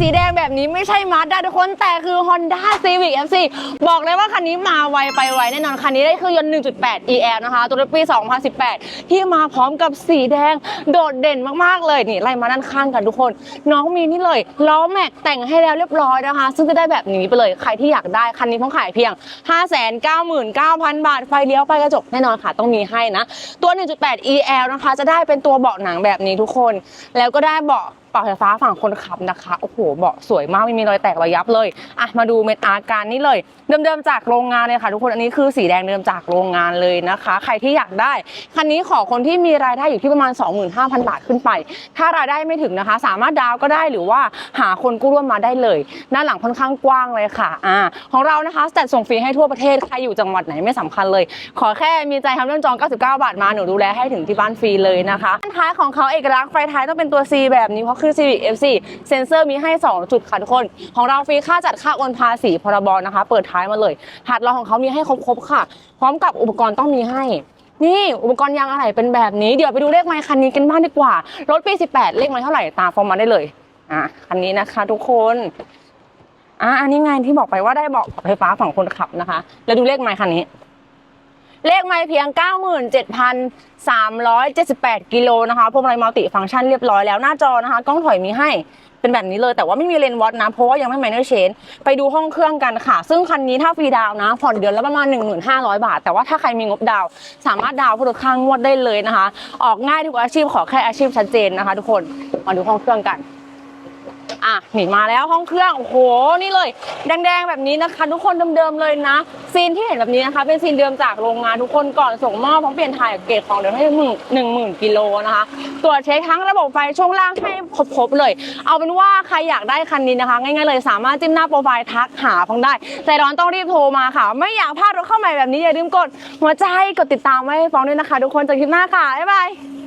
สีแดงแบบนี้ไม่ใช่มาด้าทุกคนแต่คือ Honda Civic FC บอกเลยว่าคันนี้มาไวไปไวแน่นอน คันนี้ได้เครื่องยนต์ 1.8 EL นะคะตัวปี 2018 ที่มาพร้อมกับสีแดงโดดเด่นมากๆเลยนี่ไล่มาด้านข้างกันทุกคน น้องมีนี่เลยล้อแม็กแต่งให้แล้วเรียบร้อยนะคะ ซึ่งจะได้แบบนี้ไปเลยใครที่อยากได้คันนี้เขาขายเพียง 599,000 บาทไฟเลี้ยวไฟกระจกแน่นอนค่ะต้องมีให้นะตัว 1.8 EL นะคะ จะได้เป็นตัวเบาะหนังแบบนี้ทุกคน แล้วก็ได้เบาะ ปรับไฟฟ้าฝั่งคนขับนะคะโอ้โหเบาะสวยมากไม่มีรอยแตกรอยยับเลยอะมาดูเม็ดอาร์การนี่เลย เดิมๆจากโรงงานเลยค่ะทุกคนอันนี้คือสีแดงเดิมจากโรงงานเลยนะคะ ใครที่อยากได้คันนี้ขอคนที่มีรายได้อยู่ที่ประมาณ 25,000 บาทขึ้นไป ถ้ารายได้ไม่ถึงนะคะ สามารถดาวก็ได้หรือว่าหาคนกู้ร่วมมาได้เลยด้านหลังค่อนข้างกว้างเลยค่ะอ่าของเรานะคะจัดส่งฟรีให้ทั่วประเทศใครอยู่จังหวัดไหนไม่สำคัญเลย ขอแค่มีใจทำเรื่องจอง 99 บาทมาหนูดูแลให้ถึงที่บ้านฟรีเลยนะคะท้ายของเขาเอกลักษณ์ไฟท้ายต้องเป็นตัว C แบบนี้เพราะคือ Civic FC เซ็นเซอร์มีให้ 2 จุดค่ะทุกคน ของเราฟรีค่าจัดค่าโอนภาษีพรบนะคะ เปิดท้ายมาเลยหัดเราของเขามีให้ครบๆค่ะ พร้อมกับอุปกรณ์ต้องมีให้นี่อุปกรณ์ยางอะไหล่เป็นแบบนี้เดี๋ยวไปดูเลขไมค์คันนี้กันบ้างดีกว่ารถปี 18 เลขไมค์เท่าไหร่ตามฟอร์มมาได้เลยอะคันนี้นะคะทุกคนอะอันนี้ไงที่บอกไปว่าได้เบอกไฟฟ้าฝั่งคนขับนะคะ แล้วดูเลขไมค์คันนี้ เลขไมค์เพียง 97,378 กิโลนะคะพวงมาลัยมัลติฟังก์ชันเรียบร้อยแล้วหน้าจอนะคะ กล้องถอยมีให้เป็นแบบนี้เลยแต่ว่าไม่มีเลนส์วัดนะ เพราะว่ายังไม่ minor change ไปดูห้องเครื่องกันค่ะ ซึ่งคันนี้ถ้าฟรีดาวนะ ผ่อนเดือนละประมาณ 1,500 บาท แต่ว่าถ้าใครมีงบดาว สามารถดาวเพื่อข้างงวดได้เลยนะคะ ออกง่ายทุกอาชีพขอแค่อาชีพชัดเจนนะคะ ทุกคนมาดูห้องเครื่องกัน อะหนีมาแล้วห้องเครื่องโอ้โหนี่เลย แดงๆแบบนี้นะคะ ทุกคนเดิมๆเลยนะซีนที่เห็นแบบนี้นะคะ เป็นซีนเดิมจากโรงงานทุกคนก่อนส่งมอบพร้อมเปลี่ยนถ่ายเกรดของเดิมให้หมื่นหนึ่งหมื่นกิโลนะคะตรวจเช็คทั้งระบบไฟช่วงล่างให้ครบๆเลย เอาเป็นว่าใครอยากได้คันนี้นะคะ ง่ายๆเลยสามารถจิ้มหน้าโปรไฟล์ทักหาฟังได้ใจร้อนต้องรีบโทรมาค่ะ ไม่อยากพลาดรถเข้าใหม่แบบนี้อย่าลืมกดหัวใจกดติดตามไว้ให้ฟ้องด้วยนะคะ ทุกคนจอกันคลิปหน้าค่ะบ๊ายบาย